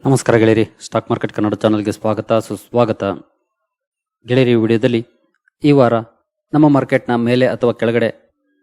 ನಮಸ್ಕಾರ ಗೆಳೆಯರಿ. Stock market Kannada ಚಾನಲ್ಗೆ ಸ್ವಾಗತ, ಸುಸ್ವಾಗತ. ಗೆಳೆಯರಿ ವಿಡಿಯೋದಲ್ಲಿ ಈ ವಾರ ನಮ್ಮ ಮಾರ್ಕೆಟ್ನ ಮೇಲೆ ಅಥವಾ ಕೆಳಗಡೆ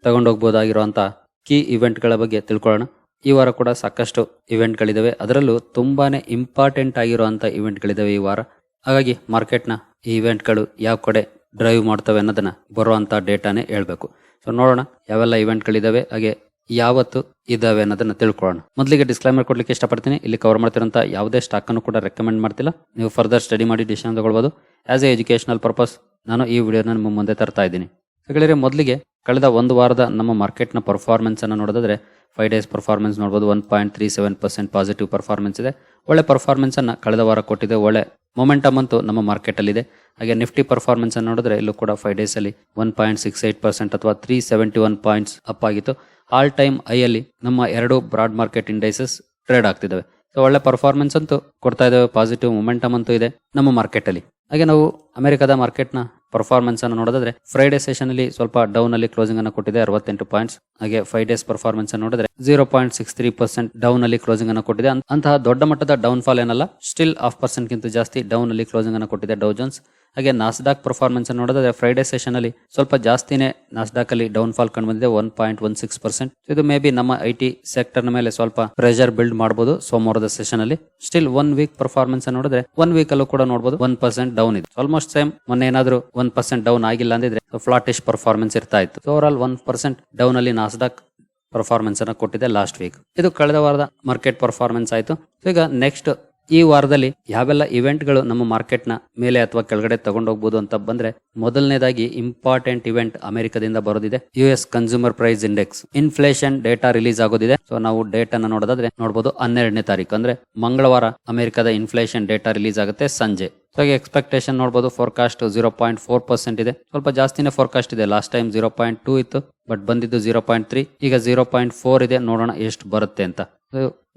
ತಗೊಂಡೋಗ್ಬೋದಾಗಿರುವಂಥ ಕೀ ಇವೆಂಟ್ಗಳ ಬಗ್ಗೆ ತಿಳ್ಕೊಳ್ಳೋಣ. ಈ ವಾರ ಕೂಡ ಸಾಕಷ್ಟು ಇವೆಂಟ್ಗಳಿದ್ದಾವೆ ಅದರಲ್ಲೂ ತುಂಬಾನೇ ಇಂಪಾರ್ಟೆಂಟ್ ಆಗಿರುವಂಥ ಇವೆಂಟ್ಗಳಿದ್ದಾವೆ ಈ ವಾರ. ಹಾಗಾಗಿ ಮಾರ್ಕೆಟ್ನ ಈ ಇವೆಂಟ್ಗಳು ಯಾವ ಕಡೆ ಡ್ರೈವ್ ಮಾಡ್ತವೆ ಅನ್ನೋದನ್ನ ಬರುವಂಥ ಡೇಟಾನೇ ಹೇಳಬೇಕು. ಸೊ ನೋಡೋಣ ಯಾವೆಲ್ಲ ಇವೆಂಟ್ಗಳಿದ್ದಾವೆ ಹಾಗೆ ಯಾವತ್ತು ಇದಾವೆ ಅನ್ನೋದನ್ನ ತಿಳ್ಕೊಳ್ಳೋಣ. ಮೊದಲಿಗೆ ಡಿಸ್ಕ್ಲೈಮರ್ ಕೊಡ್ಲಿಕ್ಕೆ ಇಷ್ಟಪಡ್ತೀನಿ. ಇಲ್ಲಿ ಕವರ್ ಮಾಡ್ತಿರೋಂಥ ಯಾವುದೇ ಸ್ಟಾಕ್ ಅನ್ನು ಕೂಡ ರೆಕಮೆಂಡ್ ಮಾಡ್ತಿಲ್ಲ. ನೀವು ಫರ್ದರ್ ಸ್ಟಡಿ ಮಾಡಿ ಡಿಸಿಷನ್ ತಗೊಳ್ಬೋದು. ಆಸ್ ಎ ಎಜುಕೇಶನಲ್ ಪರ್ಪಸ್ ನಾನು ಈ ವಿಡಿಯೋನ ನಿಮ್ಮ ಮುಂದೆ ತರ್ತಾ ಇದ್ದೀನಿ. ಹೇಳಿದ್ರೆ ಮೊದಲಿಗೆ ಕಳೆದ ಒಂದು ವಾರದ ನಮ್ಮ ಮಾರ್ಕೆಟ್ನ ಪರ್ಫಾರ್ಮೆನ್ಸ್ ಅನ್ನು ನೋಡೋದಾದ್ರೆ ಫೈವ್ ಡೇಸ್ ಪರ್ಫಾರ್ಮೆನ್ಸ್ ನೋಡಬಹುದು one point three seven percent positive performance ಇದೆ. ಒಳ್ಳೆ ಪರ್ಫಾರ್ಮೆನ್ಸ್ ಅನ್ನು ಕಳೆದ ವಾರ ಕೊಟ್ಟಿದೆ. ಒಳ್ಳೆ ಮೊಮೆಂಟಮ್ ಅಂತೂ ನಮ್ಮ ಮಾರ್ಕೆಟ್ ಅಲ್ಲಿ ಇದೆ ಹಾಗೆ ನಿಫ್ಟಿ ಪರ್ಫಾರ್ಮೆನ್ಸ್ ಅನ್ನು ನೋಡಿದ್ರೆ ಇಲ್ಲೂ ಕೂಡ ಫೈವ್ ಡೇಸ್ ಅಲ್ಲಿ one point six eight percent ಅಥವಾ three seventy one points up ಆಗಿತ್ತು. ಆಲ್ ಟೈಮ್ ಐಯಲ್ಲಿ ನಮ್ಮ ಎರಡು ಬ್ರಾಡ್ ಮಾರ್ಕೆಟ್ ಇಂಡೈಸಸ್ ಟ್ರೇಡ್ ಆಗ್ತಿದ್ದಾವೆ. ಸೊ ಒಳ್ಳೆ ಪರ್ಫಾರ್ಮೆನ್ಸ್ ಅಂತೂ ಕೊಡ್ತಾ ಇದ್ದಾವೆ ಪಾಸಿಟಿವ್ ಮೊಮೆಂಟಮ್ ಅಂತೂ ಇದೆ ನಮ್ಮ ಮಾರ್ಕೆಟಲ್ಲಿ ಹಾಗೆ ನಾವು ಅಮೆರಿಕದ ಮಾರ್ಕೆಟ್ನ ಪರ್ಫಾರ್ಮೆನ್ಸ್ ಅನ್ನು ನೋಡಿದ್ರೆ ಫ್ರೈಡೆ ಸೆಷನ್ ಅಲ್ಲಿ ಸ್ವಲ್ಪ ಡೌನ್ ಅಲ್ಲಿ ಕ್ಲೋಸಿಂಗ್ ಅನ್ನು ಕೊಟ್ಟಿದೆ, ಅರವತ್ತೆಂಟು ಪಾಯಿಂಟ್ಸ್ ಹಾಗೆ ಫೈವ್ ಡೇಸ್ ಪರ್ಫಾರ್ಮೆನ್ಸ್ ಅನ್ನು ನೋಡಿದ್ರೆ zero point six three percent down ಅಲ್ಲಿ ಕ್ಲೋಸಿಂಗ್ ಅನ್ನು ಕೊಟ್ಟಿದೆ. ಅಂತಹ ದೊಡ್ಡ ಮಟ್ಟದ ಡೌನ್ ಫಾಲ್ ಏನಲ್ಲ ಸ್ಟಿಲ್ ಹಾಫ್ ಪರ್ಸೆಂಟ್ ಗಿಂತ ಜಾಸ್ತಿ ಡೌನ್ ಅಲ್ಲಿ ಕ್ಲೋಸಿಂಗ್ ಅನ್ನು ಕೊಟ್ಟಿದೆ ಡೌ ಜೋನ್ಸ್ ಹಾಗೆ ನಾಸ್ಡಾಕ್ ಪರ್ಫಾರ್ಮೆನ್ಸ್ ನೋಡಿದ್ರೆ ಫ್ರೈಡೆ ಸೆಷನ್ ಅಲ್ಲಿ ಸ್ವಲ್ಪ ಜಾಸ್ತಿನೇ ನಾಸ್ಡಾಕ್ ಅಲ್ಲಿ ಡೌನ್ ಫಾಲ್ ಕಂಡು ಬಂದಿದೆ one point one six percent ಇದು ಮೇ ಬಿ ನಮ್ಮ ಐ ಟಿ ಸೆಕ್ಟರ್ ಮೇಲೆ ಸ್ವಲ್ಪ ಪ್ರೆಷರ್ ಬಿಲ್ಡ್ ಮಾಡಬಹುದು ಸೋಮವಾರದ ಸೆಷನ್ ಅಲ್ಲಿ. ಸ್ಟಿಲ್ ಒನ್ ವೀಕ್ ಪರ್ಫಾರ್ಮೆನ್ಸ್ ನೋಡಿದ್ರೆ ಒನ್ ವೀಕ್ ಅಲ್ಲೂ ಕೂಡ ನೋಡಬಹುದು ಒನ್ ಪರ್ಸೆಂಟ್ ಡೌನ್ ಇದೆ. ಆಲ್ಮೋಸ್ಟ್ ಸೇಮ್ ಮೊನ್ನೆ ಏನಾದರೂ ಒನ್ ಪರ್ಸೆಂಟ್ ಡೌನ್ ಆಗಿಲ್ಲ ಅಂದಿದ್ರೆ ಫ್ಲಾಟಿಶ್ ಪರ್ಫಾರ್ಮೆನ್ಸ್ ಇರ್ತಾ ಇತ್ತು. Overall one percent down ಅಲ್ಲಿ ನಾಸ್ಡಾಕ್ ಪರ್ಫಾರ್ಮೆನ್ಸ್ ಅನ್ನ ಕೊಟ್ಟಿದೆ ಲಾಸ್ಟ್ ವೀಕ್ ಇದು ಕಳೆದ ವಾರದ ಮಾರ್ಕೆಟ್ ಪರ್ಫಾರ್ಮೆನ್ಸ್ ಆಯಿತು. ಈಗ ನೆಕ್ಸ್ಟ್ ಈ ವಾರದಲ್ಲಿ ಯಾವೆಲ್ಲ ಇವೆಂಟ್ಗಳು ನಮ್ಮ ಮಾರ್ಕೆಟ್ನ ಮೇಲೆ ಅಥವಾ ಕೆಳಗಡೆ ತಗೊಂಡೋಗ್ಬೋದು ಅಂತ ಬಂದ್ರೆ ಮೊದಲನೇದಾಗಿ ಇಂಪಾರ್ಟೆಂಟ್ ಇವೆಂಟ್ ಅಮೆರಿಕದಿಂದ ಬರೋದಿದೆ. U S consumer price index inflation data release ಆಗೋದಿದೆ. So ನಾವು ಡೇಟ್ ನೋಡೋದಾದ್ರೆ ನೋಡಬಹುದು ಹನ್ನೆರಡನೇ ತಾರೀಕು. ಅಂದ್ರೆ ಮಂಗಳವಾರ ಅಮೆರಿಕದ ಇನ್ಫ್ಲೇಷನ್ ಡೇಟಾ ರಿಲೀಸ್ ಆಗುತ್ತೆ ಸಂಜೆ. ಸೊ ಹಾಗೆ ಎಕ್ಸ್ಪೆಕ್ಟೇಷನ್ ನೋಡಬಹುದು forecast zero point four percent ಇದೆ. ಸ್ವಲ್ಪ ಜಾಸ್ತಿನೇ ಫೋರ್ಕಾಸ್ಟ್ ಇದೆ. Last time zero point two ಇತ್ತು ಬಟ್ ಬಂದಿದ್ದು ಜೀರೋ ಪಾಯಿಂಟ್ ತ್ರೀ ಈಗ ಜೀರೋ ಪಾಯಿಂಟ್ ಫೋರ್ ಇದೆ. ನೋಡೋಣ ಎಷ್ಟು ಬರುತ್ತೆ ಅಂತ.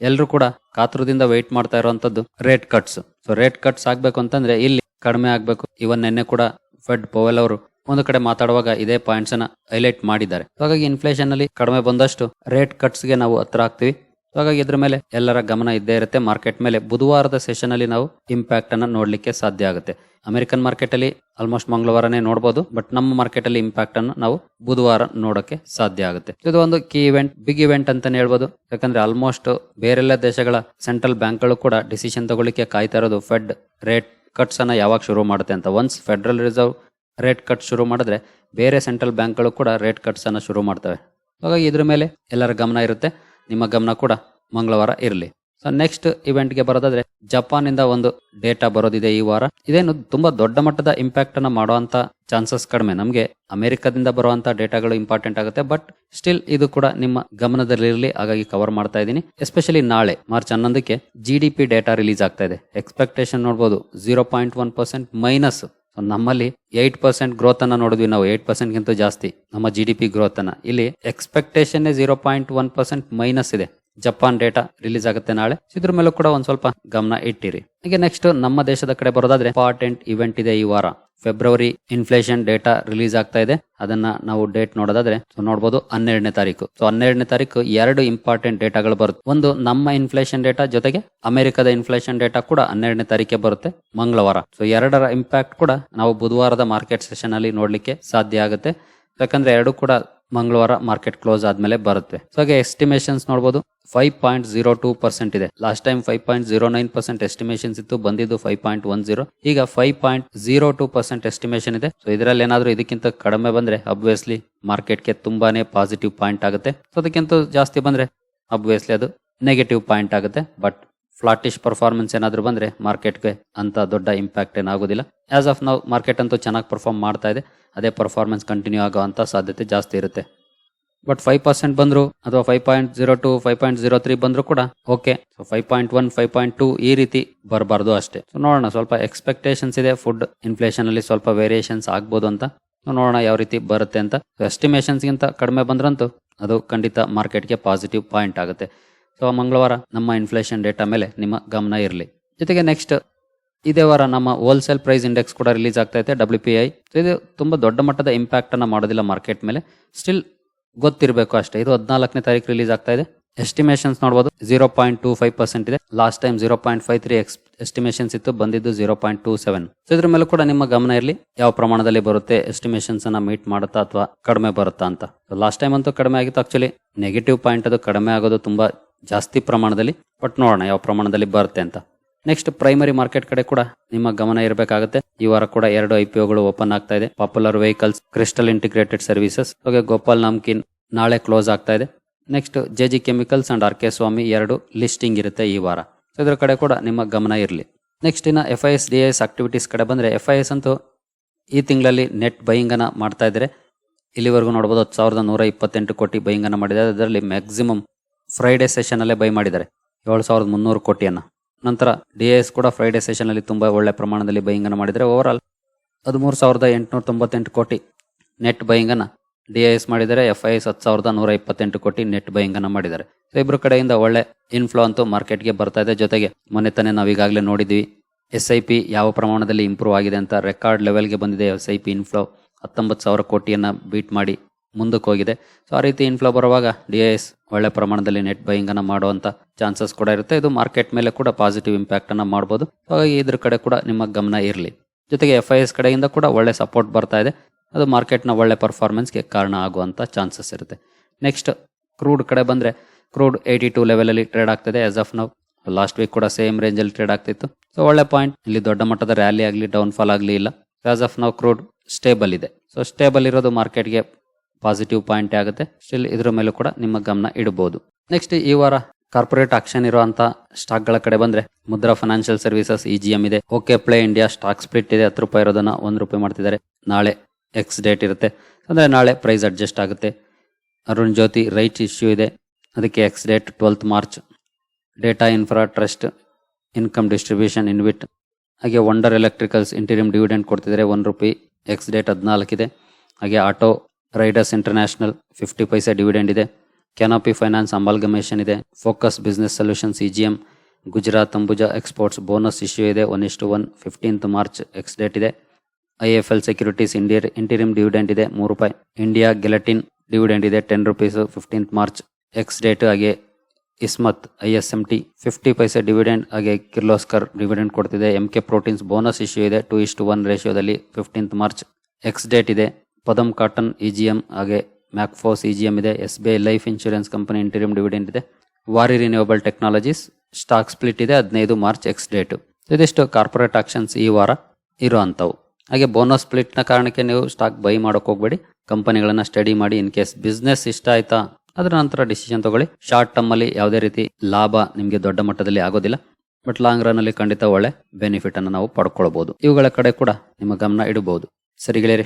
ಎಲ್ಲರೂ ಕೂಡ ಕಾತುರದಿಂದ ವೆಯ್ಟ್ ಮಾಡ್ತಾ ಇರುವಂತದ್ದು rate cuts so rate cuts ಆಗ್ಬೇಕು ಅಂತಂದ್ರೆ ಇಲ್ಲಿ ಕಡಿಮೆ ಆಗ್ಬೇಕು. ಇವನ್ ನಿನ್ನೆ ಕೂಡ ಫೆಡ್ ಪೋವೆಲ್ ಅವರು ಒಂದು ಕಡೆ ಮಾತಾಡುವಾಗ ಇದೇ ಪಾಯಿಂಟ್ಸ್ ಅನ್ನ ಹೈಲೈಟ್ ಮಾಡಿದ್ದಾರೆ. ಹಾಗಾಗಿ ಇನ್ಫ್ಲೇಷನ್ ಅಲ್ಲಿ ಕಡಿಮೆ ಬಂದಷ್ಟು ರೇಟ್ ಕಟ್ಸ್ಗೆ ನಾವು ಹತ್ರ ಆಗ್ತೀವಿ. ಹಾಗಾಗಿ ಇದ್ರ ಮೇಲೆ ಎಲ್ಲರ ಗಮನ ಇದ್ದೇ ಇರುತ್ತೆ. ಮಾರ್ಕೆಟ್ ಮೇಲೆ ಬುಧವಾರದ ಸೆಷನ್ ಅಲ್ಲಿ ನಾವು ಇಂಪ್ಯಾಕ್ಟ್ ಅನ್ನ ನೋಡ್ಲಿಕ್ಕೆ ಸಾಧ್ಯ ಆಗುತ್ತೆ. ಅಮೆರಿಕನ್ ಮಾರ್ಕೆಟ್ ಅಲ್ಲಿ ಆಲ್ಮೋಸ್ಟ್ ಮಂಗಳವಾರನೇ ನೋಡಬಹುದು ಬಟ್ ನಮ್ಮ ಮಾರ್ಕೆಟ್ ಅಲ್ಲಿ ಇಂಪ್ಯಾಕ್ಟ್ ಅನ್ನು ನಾವು ಬುಧವಾರ ನೋಡಕ್ಕೆ ಸಾಧ್ಯ ಆಗುತ್ತೆ. ಇದು ಒಂದು ಕೀ ಇವೆಂಟ್ ಬಿಗ್ ಇವೆಂಟ್ ಅಂತಾನೆ ಹೇಳ್ಬೋದು. ಯಾಕಂದ್ರೆ ಆಲ್ಮೋಸ್ಟ್ ಬೇರೆಲ್ಲ ದೇಶಗಳ ಸೆಂಟ್ರಲ್ ಬ್ಯಾಂಕ್ಗಳು ಕೂಡ ಡಿಸಿಷನ್ ತಗೊಳ್ಳಿಕ್ಕೆ ಕಾಯ್ತಾ ಇರೋದು. ಫೆಡ್ ರೇಟ್ ಕಟ್ಸ್ ಅನ್ನ ಯಾವಾಗ ಶುರು ಮಾಡುತ್ತೆ ಅಂತ. Once federal reserve rate cut ಶುರು ಮಾಡಿದ್ರೆ ಬೇರೆ ಸೆಂಟ್ರಲ್ ಬ್ಯಾಂಕ್ಗಳು ಕೂಡ ರೇಟ್ ಕಟ್ಸ್ ಅನ್ನ ಶುರು ಮಾಡ್ತವೆ. ಹಾಗಾಗಿ ಇದ್ರ ಮೇಲೆ ಎಲ್ಲರ ಗಮನ ಇರುತ್ತೆ. ನಿಮ್ಮ ಗಮನ ಕೂಡ ಮಂಗಳವಾರ ಇರಲಿ. ಸೊ ನೆಕ್ಸ್ಟ್ ಇವೆಂಟ್ಗೆ ಬರೋದಾದ್ರೆ ಜಪಾನ್ ಇಂದ ಒಂದು ಡೇಟಾ ಬರೋದಿದೆ ಈ ವಾರ. ಇದೇನು ತುಂಬಾ ದೊಡ್ಡ ಮಟ್ಟದ ಇಂಪ್ಯಾಕ್ಟ್ ಅನ್ನ ಮಾಡುವಂತ ಚಾನ್ಸಸ್ ಕಡಿಮೆ. ನಮಗೆ ಅಮೆರಿಕದಿಂದ ಬರುವಂತ ಡೇಟಾಗಳು ಇಂಪಾರ್ಟೆಂಟ್ ಆಗುತ್ತೆ ಬಟ್ ಸ್ಟಿಲ್ ಇದು ಕೂಡ ನಿಮ್ಮ ಗಮನದಲ್ಲಿರಲಿ. ಹಾಗಾಗಿ ಕವರ್ ಮಾಡ್ತಾ ಇದ್ದೀನಿ. ಎಸ್ಪೆಷಲಿ ನಾಳೆ, ಮಾರ್ಚ್ ಹನ್ನೊಂದಕ್ಕೆ G D P data release ಆಗ್ತಾ ಇದೆ. ಎಕ್ಸ್ಪೆಕ್ಟೇಷನ್ ನೋಡಬಹುದು zero point one percent minus ನಮ್ಮಲ್ಲಿ ಏಟ್ ಪರ್ಸೆಂಟ್ ಗ್ರೋತ್ ಅನ್ನ ನೋಡಿದ್ವಿ. ನಾವು ಏಟ್ ಪರ್ಸೆಂಟ್ ಗಿಂತ ಜಾಸ್ತಿ ನಮ್ಮ ಜಿ ಡಿ ಪಿ ಗ್ರೋತ್ ಅನ್ನ. ಇಲ್ಲಿ expectation zero point one percent minus ಇದೆ. ಜಪಾನ್ ಡೇಟಾ ರಿಲೀಸ್ ಆಗುತ್ತೆ ನಾಳೆ. ಇದ್ರ ಮೇಲೂ ಕೂಡ ಒಂದ್ ಸ್ವಲ್ಪ ಗಮನ ಇಟ್ಟಿರಿ. ಹಾಗೆ ನೆಕ್ಸ್ಟ್ ನಮ್ಮ ದೇಶದ ಕಡೆ ಬರೋದಾದ್ರೆ ಇಂಪಾರ್ಟೆಂಟ್ ಇವೆಂಟ್ ಇದೆ ಈ ವಾರ. ಫೆಬ್ರವರಿ ಇನ್ಫ್ಲೇಷನ್ ಡೇಟಾ ರಿಲೀಸ್ ಆಗ್ತಾ ಇದೆ. ಅದನ್ನ ನಾವು ಡೇಟ್ ನೋಡೋದಾದ್ರೆ ನೋಡಬಹುದು ಹನ್ನೆರಡನೇ ತಾರೀಕು. ಸೊ ಹನ್ನೆರಡನೇ ತಾರೀಕು ಎರಡು ಇಂಪಾರ್ಟೆಂಟ್ ಡೇಟಾಗಳು ಬರುತ್ತೆ. ಒಂದು ನಮ್ಮ ಇನ್ಫ್ಲೇಷನ್ ಡೇಟಾ ಜೊತೆಗೆ ಅಮೆರಿಕದ ಇನ್ಫ್ಲೇಷನ್ ಡೇಟಾ ಕೂಡ ಹನ್ನೆರಡನೇ ತಾರೀಕೆ ಬರುತ್ತೆ, ಮಂಗಳವಾರ. ಸೊ ಎರಡರ ಇಂಪ್ಯಾಕ್ಟ್ ಕೂಡ ನಾವು ಬುಧವಾರದ ಮಾರ್ಕೆಟ್ ಸೆಷನ್ ಅಲ್ಲಿ ನೋಡ್ಲಿಕ್ಕೆ ಸಾಧ್ಯ ಆಗುತ್ತೆ. ಯಾಕಂದ್ರೆ ಎರಡು ಕೂಡ ಮಂಗಳವಾರ ಮಾರ್ಕೆಟ್ ಕ್ಲೋಸ್ ಆದ್ಮೇಲೆ ಬರುತ್ತೆ. ಸೊ ಹಾಗೆ ಎಸ್ಟಿಮೇಷನ್ಸ್ ನೋಡಬಹುದು five point zero two percent ಇದೆ. Last time five point zero nine percent estimations ಇತ್ತು, ಬಂದಿದ್ದು ಫೈವ್ ಪಾಯಿಂಟ್ ಒನ್ ಜೀರೋ ಈಗ five point zero two percent estimation ಇದೆ. ಸೊ ಇದರಲ್ಲಿ ಏನಾದರೂ ಇದಕ್ಕಿಂತ ಕಡಿಮೆ ಬಂದ್ರೆ ಅಬ್ವಿಯಸ್ಲಿ ಮಾರ್ಕೆಟ್ಗೆ ತುಂಬಾನೇ ಪಾಸಿಟಿವ್ ಪಾಯಿಂಟ್ ಆಗುತ್ತೆ. ಸೊ ಅದಕ್ಕಿಂತ ಜಾಸ್ತಿ ಬಂದ್ರೆ ಅಬ್ವಿಯಸ್ಲಿ ಅದು ನೆಗೆಟಿವ್ ಪಾಯಿಂಟ್ ಆಗುತ್ತೆ. ಬಟ್ ಫ್ಲಾಟಿಶ್ ಪರ್ಫಾರ್ಮೆನ್ಸ್ ಏನಾದರೂ ಬಂದರೆ ಮಾರ್ಕೆಟ್ಗೆ ಅಂತ ದೊಡ್ಡ ಇಂಪ್ಯಾಕ್ಟ್ ಏನಾಗೋದಿಲ್ಲ. ಆಸ್ ಆಫ್ ನಾವು ಮಾರ್ಕೆಟ್ ಅಂತೂ ಚೆನ್ನಾಗಿ ಪರ್ಫಾರ್ಮ್ ಮಾಡ್ತಾ ಇದೆ. ಅದೇ ಪರ್ಫಾರ್ಮೆನ್ಸ್ ಕಂಟಿನ್ಯೂ ಆಗೋವಂಥ ಸಾಧ್ಯತೆ ಜಾಸ್ತಿ ಇರುತ್ತೆ. ಬಟ್ ಫೈವ್ ಪರ್ಸೆಂಟ್ ಬಂದರೂ ಅಥವಾ five point zero two five point zero three ಬಂದರೂ ಕೂಡ okay five point one five point two ಈ ರೀತಿ ಬರಬಾರ್ದು ಅಷ್ಟೇ. ಸೊ ನೋಡೋಣ, ಸ್ವಲ್ಪ ಎಕ್ಸ್ಪೆಕ್ಟೇಷನ್ಸ್ ಇದೆ. ಫುಡ್ ಇನ್ಫ್ಲೇಷನಲ್ಲಿ ಸ್ವಲ್ಪ ವೇರಿಯೇಷನ್ಸ್ ಆಗ್ಬೋದು ಅಂತ. ನೋಡೋಣ ಯಾವ ರೀತಿ ಬರುತ್ತೆ ಅಂತ. ಎಸ್ಟಿಮೇಷನ್ಸ್ಗಿಂತ ಕಡಿಮೆ ಬಂದ್ರಂತೂ ಅದು ಖಂಡಿತ ಮಾರ್ಕೆಟ್ಗೆ ಪಾಸಿಟಿವ್ ಪಾಯಿಂಟ್ ಆಗುತ್ತೆ. ಸೊ ಮಂಗಳವಾರ ನಮ್ಮ ಇನ್ಫ್ಲೇಷನ್ ಡೇಟಾ ಮೇಲೆ ನಿಮ್ಮ ಗಮನ ಇರಲಿ. ಜೊತೆಗೆ ನೆಕ್ಸ್ಟ್ ಇದೇ ವಾರ ನಮ್ಮ ಹೋಲ್ಸೇಲ್ ಪ್ರೈಸ್ ಇಂಡೆಕ್ಸ್ ಕೂಡ ರಿಲೀಸ್ ಆಗ್ತಾ ಇದೆ ಡಬ್ಲ್ಯೂ ಪಿ ಐ ಇದು ತುಂಬಾ ದೊಡ್ಡ ಮಟ್ಟದ ಇಂಪ್ಯಾಕ್ಟ್ ಅನ್ನ ಮಾಡೋದಿಲ್ಲ ಮಾರ್ಕೆಟ್ ಮೇಲೆ. ಸ್ಟಿಲ್ ಗೊತ್ತಿರಬೇಕು ಅಷ್ಟೇ. ಇದು ಹದಿನಾಲ್ಕನೇ ತಾರೀಕು ರಿಲೀಸ್ ಆಗ್ತಾ ಇದೆ. ಎಸ್ಟಿಮೇಷನ್ಸ್ ನೋಡಬಹುದು zero point two five percent ಇದೆ. Last time zero point five three X estimations ಇತ್ತು, ಬಂದಿದ್ದು zero point two seven so ಇದ್ರ ಮೇಲೆ ಕೂಡ ನಿಮ್ಮ ಗಮನ ಇರಲಿ. ಯಾವ ಪ್ರಮಾಣದಲ್ಲಿ ಬರುತ್ತೆ ಎಸ್ಟಿಮೇಷನ್ಸ್ ಅನ್ನ ಮೀಟ್ ಮಾಡುತ್ತಾ ಅಥವಾ ಕಡಿಮೆ ಬರುತ್ತಾ ಅಂತ. ಲಾಸ್ಟ್ ಟೈಮ್ ಅಂತೂ ಕಡಿಮೆ ಆಗಿತ್ತು ಆಕ್ಚುಲಿ ನೆಗೆಟಿವ್ ಪಾಯಿಂಟ್ ಅದು ಕಡಿಮೆ ಆಗೋದು ತುಂಬಾ ಜಾಸ್ತಿ ಪ್ರಮಾಣದಲ್ಲಿ ಬಟ್ ನೋಡೋಣ ಯಾವ ಪ್ರಮಾಣದಲ್ಲಿ ಬರುತ್ತೆ ಅಂತ. ನೆಕ್ಸ್ಟ್ ಪ್ರೈಮರಿ ಮಾರ್ಕೆಟ್ ಕಡೆ ಕೂಡ ನಿಮ್ಮ ಗಮನ ಇರಬೇಕಾಗುತ್ತೆ. ಈ ವಾರ ಕೂಡ ಎರಡು ಐ ಪಿ ಓಪನ್ ಆಗ್ತಾ ಇದೆ. Popular vehicles crystal integrated services ಹಾಗೆ ಗೋಪಾಲ್ ನಾಮ್ಕಿನ್ ನಾಳೆ ಕ್ಲೋಸ್ ಆಗ್ತಾ ಇದೆ. Next J G chemicals and R K Swamy ಎರಡು ಲಿಸ್ಟಿಂಗ್ ಇರುತ್ತೆ ಈ ವಾರ. ಸೊ ಇದ್ರ ಕಡೆ ಕೂಡ ನಿಮ್ಮ ಗಮನ ಇರಲಿ. ನೆಕ್ಸ್ಟ್ ಇನ್ನು F I S D S activities ಕಡೆ ಬಂದರೆ ಎಫ್ ಐ ಎಸ್ ಅಂತೂ ಈ ತಿಂಗಳಲ್ಲಿ ನೆಟ್ ಬೈಯಿಂಗನ್ನು ಮಾಡ್ತಾ ಇದ್ದಾರೆ. ಇಲ್ಲಿವರೆಗೂ ನೋಡ್ಬೋದು ಹತ್ತು ಸಾವಿರದ ನೂರ ಇಪ್ಪತ್ತೆಂಟು ಕೋಟಿ ಬೈಯಿಂಗನ್ನು ಮಾಡಿದೆ ಮಾಡಿದ್ದಾರೆ. ಅದರಲ್ಲಿ ಮ್ಯಾಕ್ಸಿಮಮ್ ಫ್ರೈಡೆ ಸೆಷನಲ್ಲೇ ಬೈ ಮಾಡಿದ್ದಾರೆ. ಏಳು ಸಾವಿರದ ಮುನ್ನೂರು ಕೋಟಿಯನ್ನು. ನಂತರ ಡಿ ಎಸ್ ಕೂಡ ಫ್ರೈಡೇ ಸೆಷನಲ್ಲಿ ತುಂಬ ಒಳ್ಳೆ ಪ್ರಮಾಣದಲ್ಲಿ ಬೈಯಿಂಗನ್ನು ಮಾಡಿದರೆ ಓವರ್ ಆಲ್ ಹದಿಮೂರು ಸಾವಿರದ ಎಂಟುನೂರ ತೊಂಬತ್ತೆಂಟು ಕೋಟಿ ನೆಟ್ ಬೈಯಿಂಗನ್ನು ಡಿ ಐ ಎಸ್ ಮಾಡಿದರೆ ಎಫ್ ಐ ಎಸ್ ಹತ್ತು ಸಾವಿರದ ನೂರ ಇಪ್ಪತ್ತೆಂಟು ಕೋಟಿ ನೆಟ್ ಬೈಯಿಂಗನ್ನು ಮಾಡಿದ್ದಾರೆ. ಸೊ ಇಬ್ಬರು ಕಡೆಯಿಂದ ಒಳ್ಳೆ ಇನ್ಫ್ಲೋ ಅಂತೂ ಮಾರ್ಕೆಟ್ಗೆ ಬರ್ತಾ ಇದೆ. ಜೊತೆಗೆ ಮೊನ್ನೆ ತಾನೇ ನಾವು ಈಗಾಗಲೇ ನೋಡಿದ್ವಿ ಎಸ್ ಐ ಪಿ ಯಾವ ಪ್ರಮಾಣದಲ್ಲಿ ಇಂಪ್ರೂವ್ ಆಗಿದೆ ಅಂತ ರೆಕಾರ್ಡ್ ಲೆವೆಲ್ಗೆ ಬಂದಿದೆ. ಎಸ್ ಐ ಪಿ ಇನ್ಫ್ಲೋ ಹತ್ತೊಂಬತ್ತು ಸಾವಿರ ಕೋಟಿಯನ್ನು ಬೀಟ್ ಮಾಡಿ ಮುಂದಕ್ಕೆ ಹೋಗಿದೆ. ಸೊ ಆ ರೀತಿ ಇನ್ಫ್ಲೋ ಬರುವಾಗ ಡಿ ಎಸ್ ಒಳ್ಳೆ ಪ್ರಮಾಣದಲ್ಲಿ ನೆಟ್ ಬೈಯಿಂಗನ್ನು ಮಾಡುವಂಥ ಚಾನ್ಸಸ್ ಕೂಡ ಇರುತ್ತೆ. ಇದು ಮಾರ್ಕೆಟ್ ಮೇಲೆ ಕೂಡ ಪಾಸಿಟಿವ್ ಇಂಪ್ಯಾಕ್ಟ್ ಮಾಡ್ಬೋದು. ಹಾಗಾಗಿ ಇದ್ರ ಕಡೆ ಕೂಡ ನಿಮ್ಮ ಗಮನ ಇರಲಿ. ಜೊತೆಗೆ ಎಫ್ ಐ ಎಸ್ ಕಡೆಯಿಂದ ಕೂಡ ಒಳ್ಳೆ ಸಪೋರ್ಟ್ ಬರ್ತಾ ಇದೆ. ಅದು ಮಾರ್ಕೆಟ್ನ ಒಳ್ಳೆ ಪರ್ಫಾರ್ಮೆನ್ಸ್ಗೆ ಕಾರಣ ಆಗುವಂಥ ಚಾನ್ಸಸ್ ಇರುತ್ತೆ. ನೆಕ್ಸ್ಟ್ ಕ್ರೂಡ್ ಕಡೆ ಬಂದ್ರೆ ಕ್ರೂಡ್ ಏಯ್ಟಿ ಟೂ ಲೆವೆಲಲ್ಲಿ ಟ್ರೇಡ್ ಆಗ್ತಿದೆ. As of now last week ಕೂಡ ಸೇಮ್ ರೇಂಜಲ್ಲಿ ಟ್ರೇಡ್ ಆಗ್ತಿತ್ತು. ಸೊ ಒಳ್ಳೆ ಪಾಯಿಂಟ್ ಇಲ್ಲಿ ದೊಡ್ಡ ಮಟ್ಟದ ರ್ಯಾಲಿ ಆಗಲಿ ಡೌನ್ ಫಾಲ್ ಆಗಲಿ ಇಲ್ಲ. As of now crude stable ಇದೆ. ಸೊ ಸ್ಟೇಬಲ್ ಇರೋದು ಮಾರ್ಕೆಟ್ಗೆ ಪಾಸಿಟಿವ್ ಪಾಯಿಂಟ್ ಆಗುತ್ತೆ. ಸ್ಟಿಲ್ ಇದ್ರ ಮೇಲೂ ಕೂಡ ನಿಮ್ಮ ಗಮನ ಇಡಬಹುದು. ನೆಕ್ಸ್ಟ್ ಈ ವಾರ ಕಾರ್ಪೊರೇಟ್ ಆಕ್ಷನ್ ಇರುವಂತ ಸ್ಟಾಕ್ಗಳ ಕಡೆ ಬಂದ್ರೆ ಮುದ್ರಾ ಫೈನಾನ್ಷಿಯಲ್ ಸರ್ವಿಸಸ್ ಇ ಇದೆ. Okay play India stock split ಇದೆ. ಹತ್ತು ರೂಪಾಯಿ ಇರೋದನ್ನ ಒಂದು ರೂಪಾಯಿ ಮಾಡ್ತಿದ್ದಾರೆ. ನಾಳೆ ಎಕ್ಸ್ ಡೇಟ್ ಇರುತ್ತೆ. ಅಂದ್ರೆ ನಾಳೆ ಪ್ರೈಸ್ ಅಡ್ಜಸ್ಟ್ ಆಗುತ್ತೆ. ಅರುಣ್ ಜ್ಯೋತಿ ರೈಟ್ ಇಶ್ಯೂ ಇದೆ. ಅದಕ್ಕೆ ex date twelfth March data infra trust income distribution InvIT ಹಾಗೆ ವಂಡರ್ ಎಲೆಕ್ಟ್ರಿಕಲ್ಸ್ ಇಂಟೀರಿಯಂ ಡಿವಿಡೆಂಡ್ ಕೊಡ್ತಿದ್ದಾರೆ. ಒನ್ ರುಪಿ ಎಕ್ಸ್ ಡೇಟ್ ಹದಿನಾಲ್ಕಿದೆ ಹಾಗೆ auto riders international fifty paise dividend ಇದೆ ಕ್ಯಾನೋಪಿ ಫೈನಾನ್ಸ್ ಅಮಾಲ್ಗಮೇಷನ್ ಇದೆ focus business solutions C G M Gujarat Ambuja exports bonus issue ಇದೆ one ಇಷ್ಟು one fifteenth March ex date ಇದೆ I F L securities ಇಂಡಿಯರ್ interim dividend ಇದೆ ಮೂರು ರೂಪಾಯಿ India ಗೆಲಟಿನ್ dividend ಇದೆ ten rupees fifteenth March ex date ಹಾಗೆ Ismat I S M T fifty paise dividend ಹಾಗೆ ಕಿರ್ಲೋಸ್ಕರ್ ಡಿವಿಡೆಂಡ್ ಕೊಡ್ತಿದೆ M K proteins bonus issue ಇದೆ ಟು ಇಷ್ಟು ಒನ್ ರೇಷಿಯೋದಲ್ಲಿ ಫಿಫ್ಟೀನ್ತ್ ಮಾರ್ಚ್ ಎಕ್ಸ್ ಡೇಟ್ ಇದೆ Padam cotton E G M ಹಾಗೆ Macfos E G M ಇದೆ, S B I life insurance company interim dividend ಇದೆ. Waaree renewable technologies, stock split ಇದೆ, ಹದಿನೈದು March ex date. ಇದಿಷ್ಟು corporate actions ಈ ವಾರ ಇರೋ ಅಂಥವು. ಹಾಗೆ ಬೋನಸ್ ಸ್ಪ್ಲಿಟ್ನ ಕಾರಣಕ್ಕೆ ನೀವು ಸ್ಟಾಕ್ ಬೈ ಮಾಡೋಕೆ ಹೋಗಬೇಡಿ. ಕಂಪನಿಗಳನ್ನು ಸ್ಟಡಿ ಮಾಡಿ, ಇನ್ ಕೇಸ್ ಬಿಸ್ನೆಸ್ ಇಷ್ಟ ಆಯ್ತಾ, ಅದರ ನಂತರ ಡಿಸಿಷನ್ ತಗೊಳ್ಳಿ. ಶಾರ್ಟ್ ಟರ್ಮ್ ಅಲ್ಲಿ ಯಾವುದೇ ರೀತಿ ಲಾಭ ನಿಮಗೆ ದೊಡ್ಡ ಮಟ್ಟದಲ್ಲಿ ಆಗೋದಿಲ್ಲ. ಬಟ್ ಲಾಂಗ್ ರನ್ ಅಲ್ಲಿ ಖಂಡಿತ ಒಳ್ಳೆ ಬೆನಿಫಿಟ್ ಅನ್ನು ನಾವು ಪಡ್ಕೊಳ್ಬಹುದು ಇವುಗಳ ಕಡೆ ಕೂಡ ನಿಮ್ಮ ಗಮನ ಇಡಬಹುದು. ಸರಿ ಗೆಳೆಯರಿ